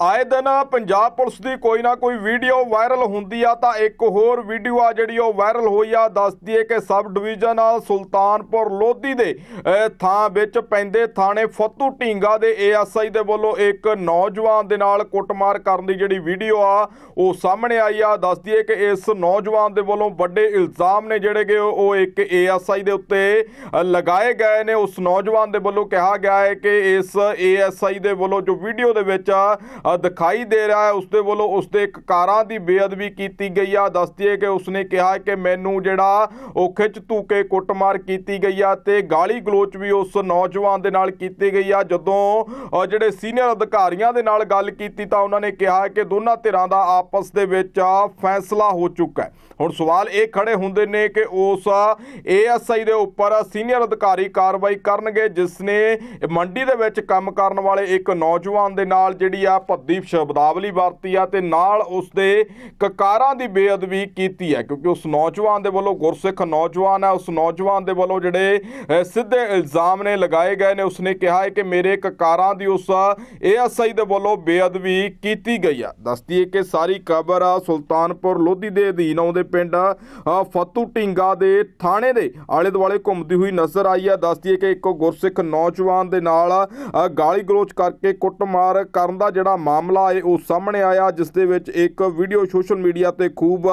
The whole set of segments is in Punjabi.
ਆਏ ਦਿਨ ਪੰਜਾਬ ਪੁਲਿਸ ਦੀ ਕੋਈ ਨਾ ਕੋਈ ਵੀਡੀਓ ਵਾਇਰਲ ਹੁੰਦੀ ਆ, ਤਾਂ ਇੱਕ ਹੋਰ ਵੀਡੀਓ ਆ ਜਿਹੜੀ ਉਹ ਵਾਇਰਲ ਹੋਈ ਆ ਦੱਸਦੀ ਏ ਕਿ ਸਬ ਡਿਵੀਜ਼ਨ ਸੁਲਤਾਨਪੁਰ ਲੋਧੀ ਦੇ ਥਾਂ ਵਿੱਚ ਪੈਂਦੇ ਥਾਣੇ ਫੱਤੂ ਢੀਂਗਾ ਦੇ ਏਐਸਆਈ ਦੇ ਵੱਲੋਂ ਇੱਕ ਨੌਜਵਾਨ ਦੇ ਨਾਲ ਕੁੱਟਮਾਰ ਕਰਨ ਦੀ ਜਿਹੜੀ ਵੀਡੀਓ ਆ, ਉਹ ਸਾਹਮਣੇ ਆਈ ਆ। ਦੱਸਦੀ ਏ ਕਿ ਇਸ ਨੌਜਵਾਨ ਦੇ ਵੱਲੋਂ ਵੱਡੇ ਇਲਜ਼ਾਮ ਨੇ ਜਿਹੜੇ ਕਿ ਉਹ ਇੱਕ ਏਐਸਆਈ ਦੇ ਉੱਤੇ ਲਗਾਏ ਗਏ ਨੇ। ਉਸ ਨੌਜਵਾਨ ਦੇ ਵੱਲੋਂ ਕਿਹਾ ਗਿਆ ਹੈ ਕਿ ਇਸ ਏਐਸਆਈ ਦੇ ਵੱਲੋਂ ਜੋ ਵੀਡੀਓ ਦੇ ਵਿੱਚ ਦਿਖਾਈ ਦੇ ਰਿਹਾ ਹੈ ਉਸ ਦੇ ਵੱਲੋਂ ਉਸਦੇ ਇੱਕ ਕਾਰਾਂ ਦੀ ਬੇਅਦਬੀ ਕੀਤੀ ਗਈ ਆ। ਦੱਸਦੀ ਹੈ ਕਿ ਉਸਨੇ ਕਿਹਾ ਕਿ ਮੈਨੂੰ ਜਿਹੜਾ ਉਹ ਖਿੱਚ ਧੂ ਕੇ ਕੁੱਟਮਾਰ ਕੀਤੀ ਗਈ ਆ ਤੇ ਗਾਲੀ ਗਲੋਚ ਵੀ ਉਸ ਨੌਜਵਾਨ ਦੇ ਨਾਲ ਕੀਤੀ ਗਈ ਆ। ਜਦੋਂ ਜਿਹੜੇ ਸੀਨੀਅਰ ਅਧਿਕਾਰੀਆਂ ਦੇ ਨਾਲ ਗੱਲ ਕੀਤੀ ਤਾਂ ਉਹਨਾਂ ਨੇ ਕਿਹਾ ਕਿ ਦੋਨਾਂ ਧਿਰਾਂ ਦਾ ਆਪਸ ਦੇ ਵਿੱਚ ਫੈਸਲਾ ਹੋ ਚੁੱਕਾ ਹੈ। ਹੁਣ ਸਵਾਲ ਇਹ ਖੜੇ ਹੁੰਦੇ ਨੇ ਕਿ ਉਸ ਏਐਸਆਈ ਦੇ ਉੱਪਰ ਸੀਨੀਅਰ ਅਧਿਕਾਰੀ ਕਾਰਵਾਈ ਕਰਨਗੇ, ਜਿਸ ਨੇ ਮੰਡੀ ਦੇ ਵਿੱਚ ਕੰਮ ਕਰਨ ਵਾਲੇ ਇੱਕ ਨੌਜਵਾਨ ਦੇ ਨਾਲ ਜਿਹੜੀ ਆ ਭੱਦੀ ਸ਼ਬਦਾਵਲੀ ਵਰਤੀ ਆ ਤੇ ਨਾਲ ਉਸ ਦੇ ਕਕਾਰਾਂ ਦੀ ਬੇਅਦਬੀ ਕੀਤੀ ਹੈ, ਕਿਉਂਕਿ ਉਸ ਨੌਜਵਾਨ ਦੇ ਵੱਲੋਂ ਗੁਰਸਿੱਖ ਨੌਜਵਾਨ ਹੈ, ਉਸ ਨੌਜਵਾਨ ਦੇ ਵੱਲੋਂ ਜਿਹੜੇ ਸਿੱਧੇ ਇਲਜ਼ਾਮ ਨੇ ਲਗਾਏ ਗਏ ਨੇ, ਉਸਨੇ ਕਿਹਾ ਹੈ ਕਿ ਮੇਰੇ ਕਕਾਰਾਂ ਦੀ ਉਸ ਏਐਸਆਈ ਦੇ ਵੱਲੋਂ ਬੇਅਦਬੀ ਕੀਤੀ ਗਈ ਆ। ਦੱਸਦੀ ਹੈ ਕਿ ਸਾਰੀ ਖਬਰ ਸੁਲਤਾਨਪੁਰ ਲੋਧੀ ਦੇ ਅਧੀਨ ਆਉਂਦੇ ਪਿੰਡ ਫਤੂ ਫੱਤੂ ਦੇ ਥਾਣੇ ਦੇ ਆਲੇ ਦੁਆਲੇ ਘੁੰਮਦੀ ਹੋਈ ਨਜ਼ਰ ਆਈ ਹੈ ਦੱਸਦੀ ਹੈ ਕਿ ਇੱਕ ਗੁਰਸਿੱਖ ਨੌਜਵਾਨ ਦੇ ਨਾਲ ਗਾਲੀ ਗਲੋਚ ਕਰਕੇ ਕੁੱਟਮਾਰ ਕਰਨ ਦਾ ਜਿਹੜਾ ਮਾਮਲਾ ਹੈ ਉਹ ਸਾਹਮਣੇ ਆਇਆ, ਜਿਸ ਦੇ ਵਿੱਚ ਇੱਕ ਵੀਡੀਓ ਸੋਸ਼ਲ ਮੀਡੀਆ ਤੇ ਖੂਬ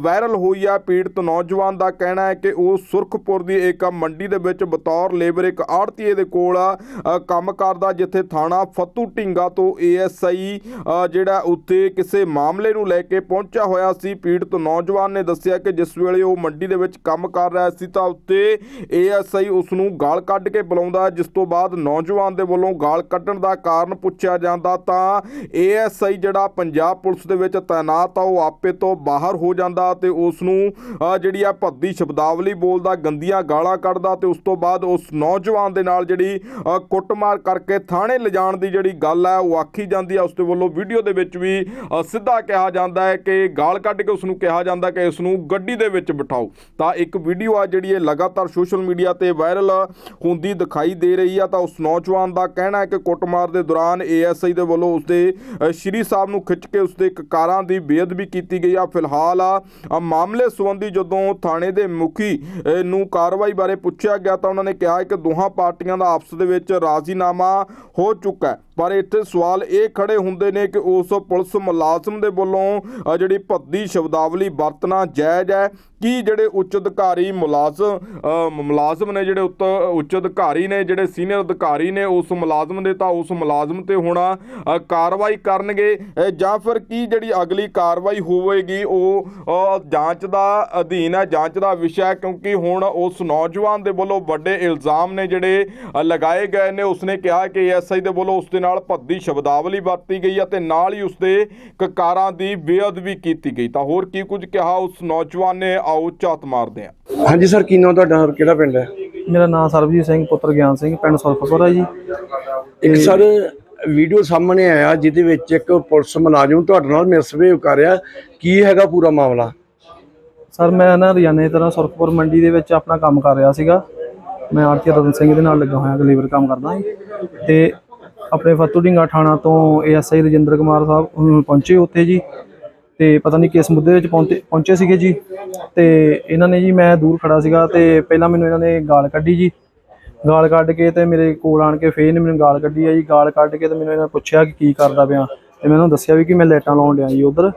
ਵਾਇਰਲ ਹੋਈ ਹੈ ਪੀੜਤ ਨੌਜਵਾਨ ਦਾ ਕਹਿਣਾ ਹੈ ਕਿ ਉਹ ਸੁਰਖਪੁਰ ਦੀ ਇੱਕ ਮੰਡੀ ਦੇ ਵਿੱਚ ਬਤੌਰ ਲੇਬਰ, ਇੱਕ ਆੜਤੀਏ ਦੇ ਕੋਲ ਕੰਮ ਕਰਦਾ, ਜਿੱਥੇ ਥਾਣਾ ਫੱਤੂ ਢਿੰਗਾ ਤੋਂ ਏਐਸਆਈ ਜਿਹੜਾ ਉੱਥੇ ਕਿਸੇ ਮਾਮਲੇ ਨੂੰ ਲੈ ਕੇ ਪਹੁੰਚਿਆ ਹੋਇਆ ਸੀ। ਪੀੜਤ ਨੌਜਵਾਨ ਨੇ ਦੱਸਿਆ ਕਿ ਜਿਸ ਵੇਲੇ ਉਹ ਮੰਡੀ ਦੇ ਵਿੱਚ ਕੰਮ ਕਰ ਰਿਹਾ ਸੀ, ਤਾਂ ਉੱਤੇ ਏਐਸਆਈ ਉਸ ਨੂੰ ਗਾਲ ਕੱਢ ਕੇ ਬੁਲਾਉਂਦਾ, ਜਿਸ ਤੋਂ ਬਾਅਦ ਨੌਜਵਾਨ ਦੇ ਵੱਲੋਂ ਗਾਲ ਕੱਢਣ ਦਾ ਕਾਰਨ ਪੁੱਛਿਆ ਜਾਂਦਾ, ਤਾਂ ਏਐਸਆਈ ਜਿਹੜਾ ਪੰਜਾਬ ਪੁਲਿਸ ਦੇ ਵਿੱਚ ਤਾਇਨਾਤ ਆ, ਉਹ ਆਪੇ ਤੋਂ ਬਾਹਰ ਹੋ ਜਾਂਦਾ ਤੇ ਉਸ ਨੂੰ ਜਿਹੜੀ ਆ ਭੱਦੀ ਸ਼ਬਦਾਵਲੀ ਬੋਲਦਾ, ਗੰਦੀਆਂ ਗਾਲਾਂ ਕੱਢਦਾ ਤੇ ਉਸ ਤੋਂ ਬਾਅਦ ਉਸ ਨੌਜਵਾਨ ਦੇ ਨਾਲ ਜਿਹੜੀ ਕੁੱਟਮਾਰ ਕਰਕੇ ਥਾਣੇ ਲਿਜਾਣ ਦੀ ਜਿਹੜੀ ਗੱਲ ਹੈ ਉਹ ਆਖੀ ਜਾਂਦੀ ਹੈ ਉਸ ਦੇ ਵੱਲੋਂ ਵੀਡੀਓ ਦੇ ਵਿੱਚ ਵੀ ਸਿੱਧਾ ਕਿਹਾ ਜਾਂਦਾ ਹੈ ਕਿ ਗਾਲ ਕੱਢ ਕੇ ਉਸ ਨੂੰ ਕਿਹਾ ਜਾਂਦਾ ਕਿ ਇਸ ਨੂੰ ਗੱਡੀ ਦੇ ਵਿੱਚ ਬਿਠਾਓ। ਤਾਂ ਇੱਕ ਵੀਡੀਓ ਆ ਜਿਹੜੀ ਇਹ ਲਗਾਤਾਰ ਸੋਸ਼ਲ ਮੀਡੀਆ ਤੇ ਵਾਇਰਲ ਹੁੰਦੀ ਦਿਖਾਈ ਦੇ ਰਹੀ ਆ, ਤਾਂ ਉਸ ਨੌਜਵਾਨ ਦਾ ਕਹਿਣਾ ਹੈ ਕਿ ਕੁੱਟਮਾਰ ਦੇ ਦੌਰਾਨ ਏਐਸਆਈ ਦੇ ਵੱਲੋਂ ਉਸਦੇ ਸ਼੍ਰੀ ਸਾਹਿਬ ਨੂੰ ਖਿੱਚ ਕੇ ਉਸਦੇ ਕਾਰਾਂ ਦੀ ਬੇਅਦਬੀ ਕੀਤੀ ਗਈ ਆ। ਫਿਲਹਾਲ ਆ ਮਾਮਲੇ ਸੰਬੰਧੀ ਜਦੋਂ ਥਾਣੇ ਦੇ ਮੁਖੀ ਨੂੰ ਕਾਰਵਾਈ ਬਾਰੇ ਪੁੱਛਿਆ ਗਿਆ ਤਾਂ ਉਹਨਾਂ ਨੇ ਕਿਹਾ ਕਿ ਦੋਹਾਂ ਪਾਰਟੀਆਂ ਦਾ ਆਪਸ ਦੇ ਵਿੱਚ ਰਾਜ਼ੀਨਾਮਾ ਹੋ ਚੁੱਕਾ ਹੈ। ਪਰ ਇੱਥੇ ਸਵਾਲ ਇਹ ਖੜੇ ਹੁੰਦੇ ਨੇ ਕਿ ਉਸ ਪੁਲਿਸ ਮੁਲਾਜ਼ਮ ਦੇ ਵੱਲੋਂ ਜਿਹੜੀ ਭੱਦੀ ਸ਼ਬਦਾਵਲੀ ਵਰਤਣਾ ਜਾਇਜ਼ ਹੈ ਕੀ ਜਿਹੜੇ ਉੱਚ ਅਧਿਕਾਰੀ ਮੁਲਾਜ਼ਮ ਮੁਲਾਜ਼ਮ ਨੇ ਜਿਹੜੇ ਉੱਤ, ਉੱਚ ਅਧਿਕਾਰੀ ਨੇ, ਜਿਹੜੇ ਸੀਨੀਅਰ ਅਧਿਕਾਰੀ ਨੇ, ਉਸ ਮੁਲਾਜ਼ਮ ਦੇ ਤਾਂ ਉਸ ਮੁਲਾਜ਼ਮ ਤੇ ਹੁਣ ਕਾਰਵਾਈ ਕਰਨਗੇ ਜਾਂ ਫਿਰ ਕੀ ਜਿਹੜੀ ਅਗਲੀ ਕਾਰਵਾਈ ਹੋਵੇਗੀ, ਉਹ ਜਾਂਚ ਦਾ ਅਧੀਨ ਹੈ, ਜਾਂਚ ਦਾ ਵਿਸ਼ਾ ਕਿਉਂਕਿ ਹੁਣ ਉਸ ਨੌਜਵਾਨ ਦੇ ਵੱਲੋਂ ਵੱਡੇ ਇਲਜ਼ਾਮ ਨੇ ਜਿਹੜੇ ਲਗਾਏ ਗਏ ਨੇ, ਉਸਨੇ ਕਿਹਾ ਕਿ ਐਸਆਈ ਦੇ ਵੱਲੋਂ ਉਸ ਦੇ ਨਾਲ ਭੱਦੀ ਸ਼ਬਦਾਵਲੀ ਵਰਤੀ ਗਈ ਹੈ ਤੇ ਨਾਲ ਹੀ ਉਸਦੇ ਕਕਾਰਾਂ ਦੀ ਬੇਅਦਬੀ ਕੀਤੀ ਗਈ। ਤਾਂ ਹੋਰ ਕੀ ਕੁਝ ਕਿਹਾ ਉਸ ਨੌਜਵਾਨ ਨੇ? ਆਓ ਝਾਤ ਮਾਰਦੇ ਹਾਂ ਹਾਂਜੀ ਸਰ ਕੀ ਨਾਮ ਤੁਹਾਡਾ ਔਰ ਕਿਹੜਾ ਪਿੰਡ ਹੈ? ਮੇਰਾ ਨਾਮ ਸਰਬਜੀਤ ਸਿੰਘ ਪੁੱਤਰ ਗਿਆਨ ਸਿੰਘ ਪਿੰਡ ਸੁਲਫਪੁਰ ਹੈ ਜੀ। ਇੱਕ ਸਰ ਵੀਡੀਓ ਸਾਹਮਣੇ ਆਇਆ ਜਿਹਦੇ ਵਿੱਚ ਇੱਕ ਪੁਲਿਸ ਮੁਲਾਜ਼ਮ ਤੁਹਾਡੇ ਨਾਲ ਮਿਸਬਿਹੇਵ ਕਰ ਰਿਹਾ। ਕੀ ਹੈਗਾ ਪੂਰਾ ਮਾਮਲਾ? ਸਰ ਮੈਂ ਨਾ ਰੋਜ਼ਾਨੇ ਤਰ੍ਹਾਂ ਸੁਲਫਪੁਰ ਮੰਡੀ ਦੇ ਵਿੱਚ ਆਪਣਾ ਕੰਮ ਕਰ ਰਿਹਾ ਸੀਗਾ। ਮੈਂ ਆਰਤੀ ਰਤਨ ਸਿੰਘ ਦੇ ਨਾਲ ਲੱਗਾ ਹੋਇਆ ਲੇਬਰ ਕੰਮ ਕਰਦਾ ਜੀ ਤੇ ਆਪਣੇ ਫਤੂ ਢਿੰਗਾ ਥਾਣਾ ਤੋਂ ਏਐਸਆਈ ਰਜਿੰਦਰ ਕੁਮਾਰ ਸਾਹਿਬ ਪਹੁੰਚੇ ਉੱਥੇ ਜੀ। ਤੇ ਪਤਾ ਨਹੀਂ ਕਿਸ ਮੁੱਦੇ ਵਿੱਚ ਪਹੁੰਚੇ ਪਹੁੰਚੇ ਸੀਗੇ ਜੀ। ਤੇ ਇਹਨਾਂ ਨੇ ਜੀ, ਮੈਂ ਦੂਰ ਖੜਾ ਸੀਗਾ ਤੇ ਪਹਿਲਾਂ ਮੈਨੂੰ ਇਹਨਾਂ ਨੇ ਗਾਲ ਕੱਢੀ ਜੀ। ਗਾਲ ਕੱਢ ਕੇ ਤੇ ਮੇਰੇ ਕੋਲ ਆਣ ਕੇ ਫੇਰ ਨੇ ਮੈਨੂੰ ਗਾਲ ਕੱਢੀ ਆ ਜੀ। ਗਾਲ ਕੱਢ ਕੇ ਤੇ ਮੈਨੂੰ ਇਹਨਾਂ ਨੇ ਪੁੱਛਿਆ ਕਿ ਕੀ ਕਰਦਾ ਪਿਆ। ਤੇ ਮੈਂ ਉਹਨਾਂ ਨੂੰ ਦੱਸਿਆ ਵੀ ਕਿ ਮੈਂ ਲਾਈਟਾਂ ਲਾਉਣ ਡਿਆ ਜੀ ਉਧਰ।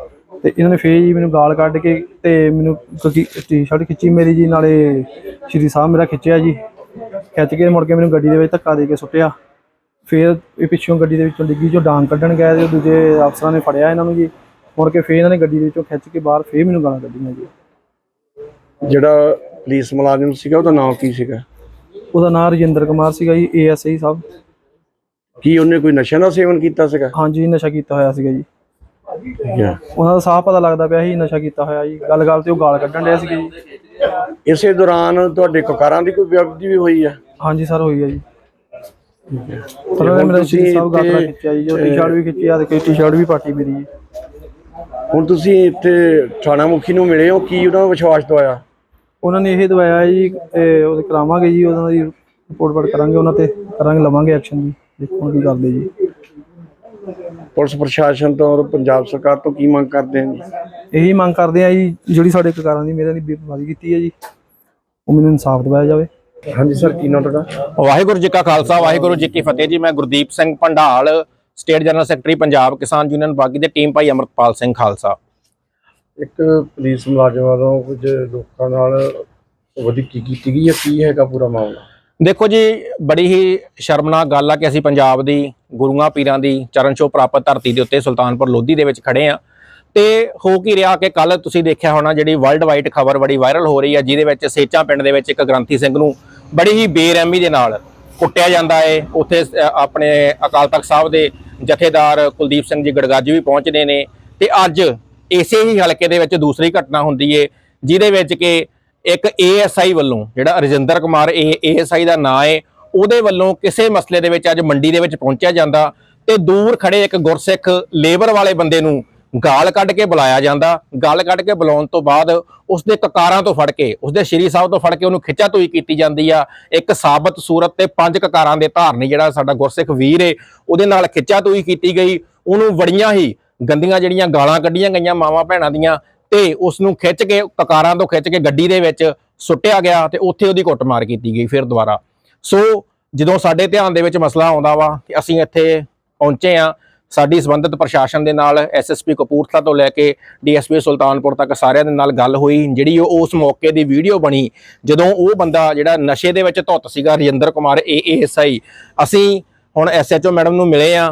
ਤੇ ਇਹਨਾਂ ਨੇ ਫੇਰ ਜੀ ਮੈਨੂੰ ਗਾਲ ਕੱਢ ਕੇ ਤੇ ਮੈਨੂੰ ਕਿਉਂਕਿ ਟੀ-ਸ਼ਰਟ ਖਿੱਚੀ ਮੇਰੀ ਜੀ, ਨਾਲੇ ਸ਼੍ਰੀ ਸਾਹਿਬ ਮੇਰਾ ਖਿੱਚਿਆ ਜੀ। ਖਿੱਚ ਕੇ ਮੁੜ ਕੇ ਮੈਨੂੰ ਗੱਡੀ ਦੇ ਵਿੱਚ ਧੱਕਾ ਦੇ ਕੇ ਸੁੱਟਿਆ। ਫੇਰ ਇਹ ਪਿੱਛੋਂ ਗੱਡੀ ਦੇ ਵਿੱਚੋਂ ਡਿੱਗੀ, ਜੋ ਡਾਂਗ ਕੱਢਣ ਗਏ ਤੇ ਦੂਜੇ ਅਫਸਰਾਂ ਨੇ ਫੜਿਆ ਇਹਨਾਂ ਨੂੰ ਜੀ। ਮੁੜ ਕੇ ਫੇਰ ਇਹਨਾਂ ਨੇ ਗੱਡੀ ਦੇ ਵਿੱਚੋਂ ਖਿੱਚ ਕੇ ਬਾਹਰ ਫੇਰ ਮੈਨੂੰ ਗਾਲਾਂ ਕੱਢੀਆਂ ਜੀ। ਜਿਹੜਾ ਪੁਲਿਸ ਮੁਲਾਜ਼ਮ ਸੀਗਾ ਉਹਦਾ ਨਾਮ ਕੀ ਸੀਗਾ? ਉਹਦਾ ਨਾਮ ਰਜਿੰਦਰ ਕੁਮਾਰ ਸੀਗਾ ਜੀ ਏਐਸਆਈ ਸਾਹਿਬ। ਕੀ ਉਹਨੇ ਕੋਈ ਨਸ਼ਾ ਦਾ ਸੇਵਨ ਕੀਤਾ ਸੀਗਾ? ਹਾਂਜੀ ਨਸ਼ਾ ਕੀਤਾ ਹੋਇਆ ਸੀਗਾ ਜੀ। ਠੀਕ ਹੈ ਉਹਨਾਂ ਦਾ ਸਾਹ ਪਤਾ ਲੱਗਦਾ ਪਿਆ ਸੀ ਨਸ਼ਾ ਕੀਤਾ ਹੋਇਆ ਜੀ। ਗੱਲ ਗੱਲ ਤੇ ਉਹ ਗਾਲ ਕੱਢਣ ਡਿਆ ਸੀਗੇ ਜੀ। ਇਸੇ ਦੌਰਾਨ ਤੁਹਾਡੇ ਕਕਾਰਾਂ ਦੀ ਕੋਈ ਵਿਅਕਤੀ ਵੀ ਹੋਈ ਹੈ ਹਾਂਜੀ ਸਰ ਹੋਈ ਆ ਜੀ। ਪਰ ਹੁਣ ਮੇਰਾ ਤੁਸੀਂ ਸ਼ੀਰ ਸਾਹਿਬ ਗਾਤਰਾ ਇੱਥੇ, ਖਿੱਚਿਆ ਜੀ ਜੋ ਟੀ-ਸ਼ਰਟ ਵੀ ਖਿੱਚੀ ਆ ਤੇ ਟੀ-ਸ਼ਰਟ ਵੀ ਪਾਟੀ ਮੇਰੀ ਜੀ। ਹੁਣ ਤੁਸੀਂ ਇੱਥੇ ਥਾਣਾ ਮੁਖੀ ਨੂੰ ਮਿਲੇ ਹੋ ਕੀ ਉਹਨਾਂ ਨੂੰ ਵਿਸ਼ਵਾਸ ਦਵਾਇਆ? ਉਹਨਾਂ ਨੇ ਇਹ ਦਵਾਇਆ ਜੀ ਇਹ ਉਹਦੇ ਕਰਾਵਾਂਗੇ ਜੀ ਉਹਨਾਂ ਦੀ ਰਿਪੋਰਟ ਵੜ ਕਰਾਂਗੇ ਉਹਨਾਂ ਤੇ ਕਰਾਂਗੇ ਲਵਾਂਗੇ ਐਕਸ਼ਨ ਜੀ ਦੇਖੋ ਹੁਣ ਕੀ ਕਰਦੇ ਜੀ। ਪੁਲਿਸ ਪ੍ਰਸ਼ਾਸਨ ਤੋਂ ਔਰ ਪੰਜਾਬ ਸਰਕਾਰ ਤੋਂ ਕੀ ਮੰਗ ਕਰਦੇ ਹਨ ਇਹੀ ਮੰਗ ਕਰਦੇ ਆ ਜੀ ਜਿਹੜੀ ਸਾਡੇ ਕਕਾਰਾਂ ਦੀ ਮੇਰਿਆਂ ਦੀ ਬੇਪਰਵਾਹੀ ਕੀਤੀ ਹੈ ਜੀ ਉਹ ਮੈਨੂੰ ਇਨਸਾਫ ਦਿਵਾਇਆ ਜਾਵੇ। ਹਾਂਜੀ ਸਰ ਕੀ ਨਾਮ ਤੁਹਾਡਾ? ਵਾਹਿਗੁਰੂ ਜੀ ਕਾ ਖਾਲਸਾ ਵਾਹਿਗੁਰੂ ਜੀ ਕੀ ਫਤਿਹ ਜੀ ਮੈਂ Gurdeep Singh Bhandal state general secretary Punjab Kisan union ਬਾਗੀ ਦੇ ਟੀਮ ਭਾਈ ਅਮਰਪਾਲ ਸਿੰਘ ਖਾਲਸਾ। ਇੱਕ ਪੁਲਿਸ ਮੁਲਾਜ਼ਮ ਵੱਲੋਂ ਕੁਝ ਲੋਕਾਂ ਨਾਲ ਵਧੀਕੀ ਕੀਤੀ ਗਈ ਹੈ? ਕੀ ਹੈਗਾ ਪੂਰਾ ਮਾਮਲਾ? ਦੇਖੋ ਜੀ ਬੜੀ ਹੀ ਸ਼ਰਮਨਾਕ ਗੱਲ ਆ ਕਿ ਅਸੀਂ ਪੰਜਾਬ ਦੀ ਗੁਰੂਆਂ ਪੀਰਾਂ ਦੀ ਚਰਨ ਛੋਹ ਪ੍ਰਾਪਤ ਧਰਤੀ ਦੇ ਉੱਤੇ ਸੁਲਤਾਨਪੁਰ ਲੋਧੀ ਦੇ ਵਿੱਚ ਖੜੇ ਆ। ਤੇ ਹੋ ਕੀ ਰਿਹਾ ਕਿ ਕੱਲ ਤੁਸੀਂ ਦੇਖਿਆ ਹੋਣਾ ਜਿਹੜੀ ਵਰਲਡ ਵਾਈਡ ਖਬਰ ਬੜੀ ਵਾਇਰਲ ਹੋ ਰਹੀ ਆ ਜਿਹਦੇ ਵਿੱਚ ਸੇਚਾ ਪਿੰਡ ਦੇ ਵਿੱਚ ਇੱਕ ਗ੍ਰੰਥੀ ਸਿੰਘ ਨੂੰ ਬੜੀ ਹੀ ਬੇਰਹਿਮੀ ਦੇ ਨਾਲ ਕੁੱਟਿਆ ਜਾਂਦਾ ਏ। ਉੱਥੇ ਆਪਣੇ ਅਕਾਲ ਤਖਤ ਸਾਹਿਬ ਦੇ ਜਥੇਦਾਰ ਕੁਲਦੀਪ ਸਿੰਘ ਜੀ ਗੜਗਾਜੀ ਵੀ ਪਹੁੰਚਦੇ ਨੇ ਤੇ ਅੱਜ ਇਸੇ ਹੀ ਹਲਕੇ ਦੇ ਵਿੱਚ ਦੂਸਰੀ ਘਟਨਾ ਹੁੰਦੀ ਏ, ਜਿਹਦੇ ਵਿੱਚ ਕਿ ਇੱਕ ਏਐਸਆਈ ਵੱਲੋਂ ਜਿਹੜਾ ਰਜਿੰਦਰ ਕੁਮਾਰ, ਇਹ ਏਐਸਆਈ ਦਾ ਨਾਂ ਏ, ਉਹਦੇ ਵੱਲੋਂ ਕਿਸੇ ਮਸਲੇ ਦੇ ਵਿੱਚ ਅੱਜ ਮੰਡੀ ਦੇ ਵਿੱਚ ਪਹੁੰਚਿਆ ਜਾਂਦਾ ਤੇ ਦੂਰ ਖੜੇ ਇੱਕ ਗੁਰਸਿੱਖ ਲੇਬਰ ਵਾਲੇ ਬੰਦੇ ਨੂੰ ਗਾਲ ਕੱਢ ਕੇ ਬੁਲਾਇਆ ਜਾਂਦਾ। ਗਾਲ ਕੱਢ ਕੇ ਬੁਲਾਉਣ ਤੋਂ ਬਾਅਦ ਉਸਦੇ ਕਕਾਰਾਂ ਤੋਂ ਫੜ ਕੇ, ਉਸਦੇ ਸ਼੍ਰੀ ਸਾਹਿਬ ਤੋਂ ਫੜ ਕੇ ਉਹਨੂੰ ਖਿੱਚਾ ਤੋਈ ਕੀਤੀ ਜਾਂਦੀ ਆ। ਇੱਕ ਸਾਬਤ ਸੂਰਤ ਤੇ ਪੰਜ ਕਕਾਰਾਂ ਦੇ ਧਾਰਨੀ ਜਿਹੜਾ ਸਾਡਾ ਗੁਰਸਿੱਖ ਵੀਰ ਏ, ਉਹਦੇ ਨਾਲ ਖਿੱਚਾ ਤੋਈ ਕੀਤੀ ਗਈ। ਉਹਨੂੰ ਬੜੀਆਂ ਹੀ ਗੰਦੀਆਂ ਜਿਹੜੀਆਂ ਗਾਲਾਂ ਕੱਢੀਆਂ ਗਈਆਂ ਮਾਵਾਂ ਭੈਣਾਂ ਦੀਆਂ ਤੇ ਉਸ ਨੂੰ ਖਿੱਚ ਕੇ, ਕਕਾਰਾਂ ਤੋਂ ਖਿੱਚ ਕੇ ਗੱਡੀ ਦੇ ਵਿੱਚ ਸੁੱਟਿਆ ਗਿਆ ਤੇ ਉੱਥੇ ਉਹਦੀ ਕੁੱਟਮਾਰ ਕੀਤੀ ਗਈ ਫਿਰ ਦੁਬਾਰਾ। ਸੋ ਜਦੋਂ ਸਾਡੇ ਧਿਆਨ ਦੇ ਵਿੱਚ ਮਸਲਾ ਆਉਂਦਾ ਵਾ ਕਿ ਅਸੀਂ ਇੱਥੇ ਪਹੁੰਚੇ ਆ ਸਾਡੀ ਸੰਬੰਧਿਤ ਪ੍ਰਸ਼ਾਸਨ ਦੇ ਨਾਲ ਐਸਐਸਪੀ ਕਪੂਰਥਲਾ ਤੋਂ ਲੈ ਕੇ ਡੀਐਸਪੀ ਸੁਲਤਾਨਪੁਰ ਤੱਕ ਸਾਰਿਆਂ ਦੇ ਨਾਲ ਗੱਲ ਹੋਈ, ਜਿਹੜੀ ਉਹ ਉਸ ਮੌਕੇ ਦੀ ਵੀਡੀਓ ਬਣੀ, ਜਦੋਂ ਉਹ ਬੰਦਾ ਜਿਹੜਾ ਨਸ਼ੇ ਦੇ ਵਿੱਚ ਧੁੱਤ ਸੀਗਾ, ਰਜਿੰਦਰ ਕੁਮਾਰ ਏਐਸਆਈ ਅਸੀਂ ਹੁਣ ਐਸਐਚਓ ਮੈਡਮ ਨੂੰ ਮਿਲੇ ਆ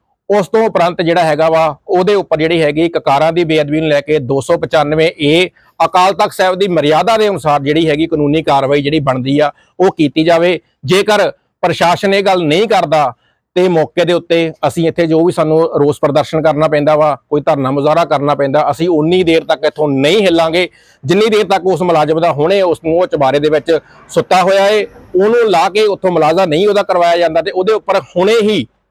ਉਸ ਤੋਂ ਉਪਰੰਤ ਜਿਹੜਾ ਹੈਗਾ ਵਾ, ਉਹਦੇ ਉੱਪਰ ਜਿਹੜੀ ਹੈਗੀ ਕਕਾਰਾਂ ਦੀ ਬੇਅਦਬੀ ਨੂੰ ਲੈ ਕੇ 295 ਏ ਅਕਾਲ ਤਖਤ ਸਾਹਿਬ ਦੀ ਮਰਿਆਦਾ ਦੇ ਅਨੁਸਾਰ ਜਿਹੜੀ ਹੈਗੀ ਕਾਨੂੰਨੀ ਕਾਰਵਾਈ ਜਿਹੜੀ ਬਣਦੀ ਆ, ਉਹ ਕੀਤੀ ਜਾਵੇ। ਜੇਕਰ ਪ੍ਰਸ਼ਾਸਨ ਇਹ ਗੱਲ ਨਹੀਂ ਕਰਦਾ, ਤੇ ਮੌਕੇ ਦੇ ਉੱਤੇ ਅਸੀਂ ਇੱਥੇ ਜੋ ਵੀ ਸਾਨੂੰ ਰੋਸ ਪ੍ਰਦਰਸ਼ਨ ਕਰਨਾ ਪੈਂਦਾ ਵਾ, ਕੋਈ ਧਰਨਾ ਮੁਜ਼ਾਹਰਾ ਕਰਨਾ ਪੈਂਦਾ, ਅਸੀਂ ਉਨੀ ਦੇਰ ਤੱਕ ਇੱਥੋਂ ਨਹੀਂ ਹਿੱਲਾਂਗੇ। ਜਿੰਨੀ ਦੇਰ ਤੱਕ ਉਸ ਮੁਲਾਜ਼ਮ ਦਾ ਹੁਣੇ ਉਸ ਮੂੰਹ ਉਹ ਚਬਾਰੇ ਦੇ ਵਿੱਚ ਸੁੱਤਾ ਹੋਇਆ ਏ, ਉਹਨੂੰ ਲਾ ਕੇ ਉੱਥੋਂ ਮੁਲਾਜ਼ਾ ਨਹੀਂ ਉਹਦਾ ਕਰਵਾਇਆ ਜਾਂਦਾ ਤੇ ਉਹਦੇ ਉੱਪਰ ਹੁਣੇ ਹੀ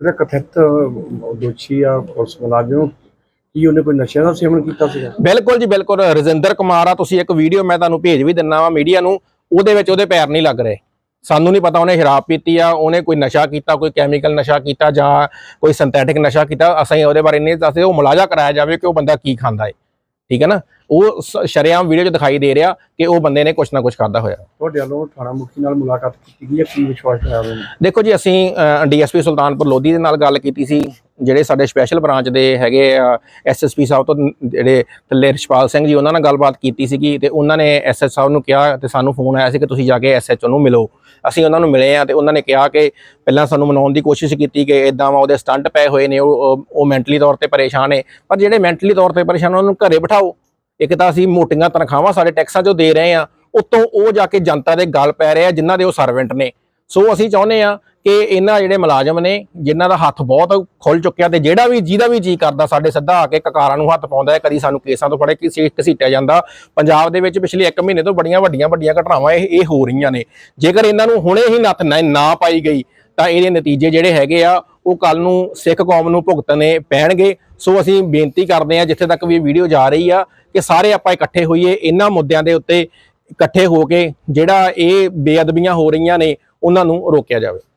ਜਿਹੜਾ ਕਥਿਤ ਦੋਸ਼ੀ ਆ, ਪੁਲਿਸ ਮੁਲਾਜ਼ਮ, ਕੀ ਉਹਨੇ ਕੋਈ ਨਸ਼ਿਆਂ ਦਾ ਸੇਵਨ ਕੀਤਾ ਸੀਗਾ? ਬਿਲਕੁਲ ਜੀ, ਬਿਲਕੁਲ। ਰਜਿੰਦਰ ਕੁਮਾਰ ਆ, ਤੁਸੀਂ ਇੱਕ ਵੀਡੀਓ ਮੈਂ ਤੁਹਾਨੂੰ ਭੇਜ ਵੀ ਦਿੰਨਾ ਵਾ ਮੀਡੀਆ ਨੂੰ। ਉਹਦੇ ਵਿੱਚ ਉਹਦੇ ਪੈਰ ਨਹੀਂ ਲੱਗ ਰਹੇ। ਸਾਨੂੰ ਨਹੀਂ ਪਤਾ ਉਹਨੇ ਸ਼ਰਾਬ ਪੀਤੀ ਆ, ਉਹਨੇ ਕੋਈ ਨਸ਼ਾ ਕੀਤਾ, ਕੋਈ ਕੈਮੀਕਲ ਨਸ਼ਾ ਕੀਤਾ ਜਾਂ ਕੋਈ ਸਿੰਥੈਟਿਕ ਨਸ਼ਾ ਕੀਤਾ। ਅਸੀਂ ਉਹਦੇ ਬਾਰੇ ਨਹੀਂ ਦੱਸਦੇ। ਉਹ ਮੁਲਾਜ਼ਾ ਕਰਾਇਆ ਜਾਵੇ ਕਿ ਉਹ ਬੰਦਾ ਕੀ ਖਾਂਦਾ ਹੈ ਠੀਕ ਹੈ ਨਾ? ਉਹ ਸ਼ਰੇਆਮ ਵੀਡੀਓ 'ਚ ਦਿਖਾਈ ਦੇ ਰਿਹਾ ਕਿ ਉਹ ਬੰਦੇ ਨੇ ਕੁਛ ਨਾ ਕੁਛ ਖਾਦਾ ਹੋਇਆ। ਤੁਹਾਡੇ ਵੱਲੋਂ ਥਾਣਾ ਮੁਖੀ ਨਾਲ ਮੁਲਾਕਾਤ ਕੀਤੀ ਗਈ ਹੈ? ਕੀ ਵਿਸ਼ਵਾਸ ਨੂੰ ਦੇਖੋ ਜੀ ਅਸੀਂ ਡੀਐਸਪੀ ਸੁਲਤਾਨਪੁਰ ਲੋਧੀ ਦੇ ਨਾਲ ਗੱਲ ਕੀਤੀ ਸੀ। ਜਿਹੜੇ ਸਾਡੇ ਸਪੈਸ਼ਲ ਬ੍ਰਾਂਚ ਦੇ ਹੈਗੇ ਐਸਐਸਪੀ ਸਾਹਿਬ ਤੋਂ ਜਿਹੜੇ ਥੱਲੇ ਰਿਸ਼ਪਾਲ ਸਿੰਘ ਜੀ, ਉਹਨਾਂ ਨਾਲ ਗੱਲਬਾਤ ਕੀਤੀ ਸੀਗੀ ਤੇ ਉਹਨਾਂ ਨੇ ਐਸਐਸ ਸਾਹਿਬ ਨੂੰ ਕਿਹਾ ਤੇ ਸਾਨੂੰ ਫੋਨ ਆਇਆ ਸੀ ਕਿ ਤੁਸੀਂ ਜਾ ਕੇ ਐਸਐਚਓ ਨੂੰ ਮਿਲੋ। ਅਸੀਂ ਉਹਨਾਂ ਨੂੰ ਮਿਲੇ ਆ ਤੇ ਉਹਨਾਂ ਨੇ ਕਿਹਾ ਕਿ ਪਹਿਲਾਂ ਸਾਨੂੰ ਮਨਾਉਣ ਦੀ ਕੋਸ਼ਿਸ਼ ਕੀਤੀ ਕਿ ਇਦਾਂ ਵਾ ਉਹਦੇ ਸਟੰਟ ਪਏ ਹੋਏ ਨੇ, ਉਹ, ਉਹ- ਮੈਂਟਲੀ ਤੌਰ ਤੇ ਪਰੇਸ਼ਾਨ ਨੇ। ਪਰ ਜਿਹੜੇ ਮੈਂਟਲੀ ਤੌਰ ਤੇ ਪਰੇਸ਼ਾਨ ਉਹਨਾਂ ਨੂੰ ਘਰੇ ਬਿਠਾਓ। ਇੱਕ ਤਾਂ ਅਸੀਂ ਮੋਟੀਆਂ ਤਨਖਾਹਾਂ ਸਾਡੇ ਟੈਕਸਾਂ 'ਚੋਂ ਦੇ ਰਹੇ ਆ। ਉਤੋਂ ਉਹ ਜਾ ਕੇ ਜਨਤਾ ਦੇ ਗੱਲ ਪੈ ਰਹੇ ਆ, ਜਿਨ੍ਹਾਂ ਦੇ ਉਹ ਸਰਵੈਂਟ ਨੇ। ਸੋ ਅਸੀਂ ਚਾਹੁੰਦੇ ਆ ਕਿ ਇਹਨਾਂ ਜਿਹੜੇ ਮੁਲਾਜ਼ਮ ਨੇ, ਜਿਨ੍ਹਾਂ ਦਾ ਹੱਥ ਬਹੁਤ ਖੁੱਲ ਚੁੱਕਿਆ ਤੇ ਜਿਹੜਾ ਵੀ, ਜਿਹਦਾ ਵੀ ਜੀ ਕਰਦਾ, ਸਾਡੇ ਸਿੱਧਾ ਆ ਕੇ ਕਕਾਰਾਂ ਨੂੰ ਹੱਥ ਪਾਉਂਦਾ ਹੈ, ਕਦੀ ਸਾਨੂੰ ਕੇਸਾਂ ਤੋਂ ਫੜੇ, ਕਿਸੇ ਘਸੀਟਿਆ ਜਾਂਦਾ। ਪੰਜਾਬ ਦੇ ਵਿੱਚ ਪਿਛਲੇ 1 ਮਹੀਨੇ ਤੋਂ ਬੜੀਆਂ, ਵੱਡੀਆਂ ਵੱਡੀਆਂ ਘਟਨਾਵਾਂ ਇਹ ਇਹ ਹੋ ਰਹੀਆਂ ਨੇ। ਜੇਕਰ ਇਹਨਾਂ ਨੂੰ ਹੁਣੇ ਹੀ ਨੱਥ ਨਾ ਪਾਈ ਗਈ, ਤਾਂ ਇਹਦੇ ਨਤੀਜੇ ਜਿਹੜੇ ਹੈਗੇ ਆ, ਉਹ ਕੱਲ ਨੂੰ ਸਿੱਖ ਕੌਮ ਨੂੰ ਭੁਗਤਣੇ ਪੈਣਗੇ। ਸੋ ਅਸੀਂ ਬੇਨਤੀ ਕਰਦੇ ਆ ਜਿੱਥੇ ਤੱਕ ਵੀ ਵੀਡੀਓ ਜਾ ਰਹੀ ਆ, ਕਿ ਸਾਰੇ ਆਪਾਂ ਇਕੱਠੇ ਹੋਈਏ, ਇਹਨਾਂ ਮੁੱਦਿਆਂ ਦੇ ਉੱਤੇ ਇਕੱਠੇ ਹੋ ਕੇ, ਜਿਹੜਾ ਇਹ ਬੇਅਦਬੀਆਂ ਹੋ ਰਹੀਆਂ ਨੇ, ਉਹਨਾਂ ਨੂੰ ਰੋਕਿਆ ਜਾਵੇ।